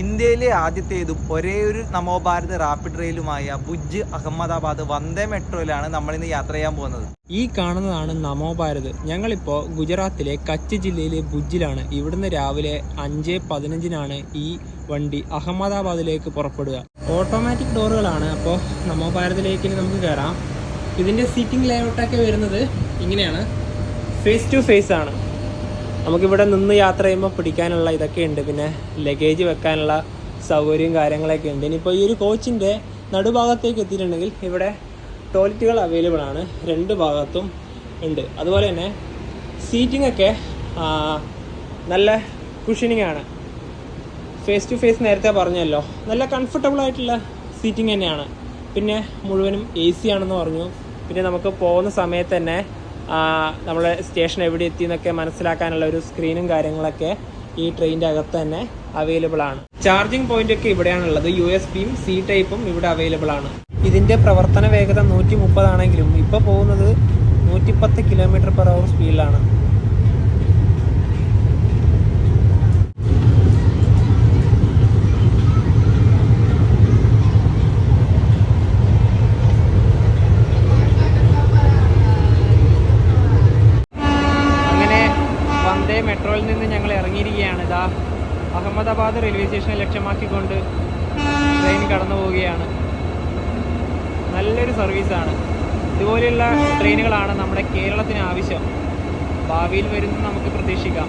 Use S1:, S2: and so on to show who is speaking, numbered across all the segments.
S1: ഇന്ത്യയിലെ ആദ്യത്തേതും ഒരേ ഒരു നമോഭാരത് റാപ്പിഡ് റെയിലുമായ ഭുജ് അഹമ്മദാബാദ് വന്ദേ മെട്രോയിലാണ് നമ്മൾ ഇന്ന് യാത്ര ചെയ്യാൻ പോകുന്നത്.
S2: ഈ കാണുന്നതാണ് നമോ ഭാരത് ഞങ്ങളിപ്പോൾ ഗുജറാത്തിലെ കച്ച് ജില്ലയിലെ ഭുജിലാണ് ഇവിടുന്ന് രാവിലെ അഞ്ച് പതിനഞ്ചിനാണ് ഈ വണ്ടി അഹമ്മദാബാദിലേക്ക് പുറപ്പെടുക. ഓട്ടോമാറ്റിക് ഡോറുകളാണ് അപ്പോൾ നമോ ഭാരതിലേക്ക് നമുക്ക് കയറാം ഇതിന്റെ സീറ്റിംഗ് ലേഔട്ടൊക്കെ വരുന്നത് ഇങ്ങനെയാണ്. ഫേസ് ടു ഫേസ് ആണ്. നമുക്കിവിടെ നിന്ന് യാത്ര ചെയ്യുമ്പോൾ പിടിക്കാനുള്ള ഇതൊക്കെ ഉണ്ട്. പിന്നെ ലഗേജ് വെക്കാനുള്ള സൗകര്യവും കാര്യങ്ങളൊക്കെ ഉണ്ട്. ഇനിയിപ്പോൾ ഈ ഒരു കോച്ചിന്റെ നടുഭാഗത്തേക്ക് എത്തിയിട്ടുണ്ടെങ്കിൽ ഇവിടെ ടോയ്ലറ്റുകൾ അവൈലബിൾ ആണ്. രണ്ട് ഭാഗത്തും ഉണ്ട്. അതുപോലെ തന്നെ സീറ്റിംഗ് ഒക്കെ നല്ല കുഷനിങ് ആണ്. ഫേസ് ടു ഫേസ് നേരത്തെ പറഞ്ഞല്ലോ. നല്ല കംഫർട്ടബിൾ ആയിട്ടുള്ള സീറ്റിംഗ് തന്നെയാണ്. പിന്നെ മുഴുവനും എ സി ആണെന്ന് പറഞ്ഞു. പിന്നെ നമുക്ക് പോകുന്ന സമയത്ത് തന്നെ നമ്മളെ സ്റ്റേഷൻ എവിടെ എത്തി എന്നൊക്കെ മനസ്സിലാക്കാനുള്ള ഒരു സ്ക്രീനും കാര്യങ്ങളൊക്കെ ഈ ട്രെയിനിന്റെ അകത്ത് തന്നെ അവൈലബിൾ ആണ്. ചാർജിങ് പോയിന്റ് ഒക്കെ ഇവിടെയാണുള്ളത്. യു എസ് പിയും സി ടൈപ്പും ഇവിടെ അവൈലബിൾ ആണ്. ഇതിന്റെ പ്രവർത്തന വേഗത നൂറ്റി മുപ്പതാണെങ്കിലും ഇപ്പോൾ പോകുന്നത് നൂറ്റിപ്പത്ത് കിലോമീറ്റർ പെർ അവർ സ്പീഡിലാണ് അങ്ങനെ വന്ദേ മെട്രോയിൽ നിന്ന് ഞങ്ങൾ ഇറങ്ങിയിരിക്കുകയാണ്. ഇതാ അഹമ്മദാബാദ് റെയിൽവേ സ്റ്റേഷനെ ലക്ഷ്യമാക്കിക്കൊണ്ട് ട്രെയിൻ കടന്നു പോവുകയാണ്. നല്ലൊരു സർവീസാണ്. ഇതുപോലെയുള്ള ട്രെയിനുകളാണ് നമ്മുടെ കേരളത്തിന് ആവശ്യം. ഭാവിയിൽ വരുന്ന നമുക്ക് പ്രതീക്ഷിക്കാം.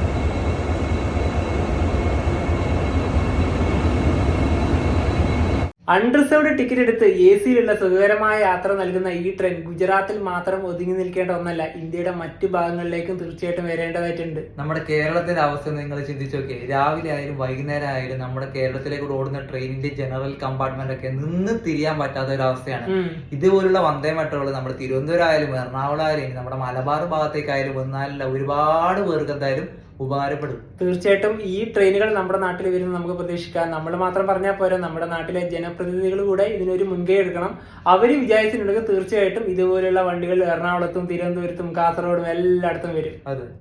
S2: അൺറിസർവ്ഡ് ടിക്കറ്റ് എടുത്ത് എ സിയിലുള്ള സുഖകരമായ യാത്ര നൽകുന്ന ഈ ട്രെയിൻ ഗുജറാത്തിൽ മാത്രം ഒതുങ്ങി നിൽക്കേണ്ട ഒന്നല്ല ഇന്ത്യയുടെ മറ്റു ഭാഗങ്ങളിലേക്കും തീർച്ചയായിട്ടും വരേണ്ടതായിട്ടുണ്ട്.
S1: നമ്മുടെ കേരളത്തിന്റെ അവസ്ഥ നിങ്ങൾ ചിന്തിച്ചു നോക്കിയേ. രാവിലെ ആയാലും വൈകുന്നേരം ആയാലും നമ്മുടെ കേരളത്തിലേക്ക് ഓടുന്ന ട്രെയിനിന്റെ ജനറൽ കമ്പാർട്ട്മെന്റ് ഒക്കെ നിന്ന് തിരിയാൻ പറ്റാത്ത ഒരു അവസ്ഥയാണ്. ഇതുപോലുള്ള വന്ദേ മെട്രോകൾ നമ്മുടെ തിരുവനന്തപുരം ആയാലും എറണാകുളം ആയാലും നമ്മുടെ മലബാർ ഭാഗത്തേക്കായാലും വന്നാലല്ല ഒരുപാട് പേർക്ക് എന്തായാലും ഉപകാരപ്പെടും.
S2: തീർച്ചയായിട്ടും ഈ ട്രെയിനുകൾ നമ്മുടെ നാട്ടിൽ വരുന്ന നമുക്ക് പ്രതീക്ഷിക്കാം. നമ്മൾ മാത്രം പറഞ്ഞാൽ പോരാ നമ്മുടെ നാട്ടിലെ ജനപ്രതിനിധികൾ കൂടെ ഇതിനൊരു മുൻകൈ എടുക്കണം. അവർ വിചാരിച്ചിട്ടുണ്ടെങ്കിൽ തീർച്ചയായിട്ടും ഇതുപോലെയുള്ള വണ്ടികൾ എറണാകുളത്തും തിരുവനന്തപുരത്തും കാസർഗോഡും എല്ലായിടത്തും വരും.
S1: അതെ.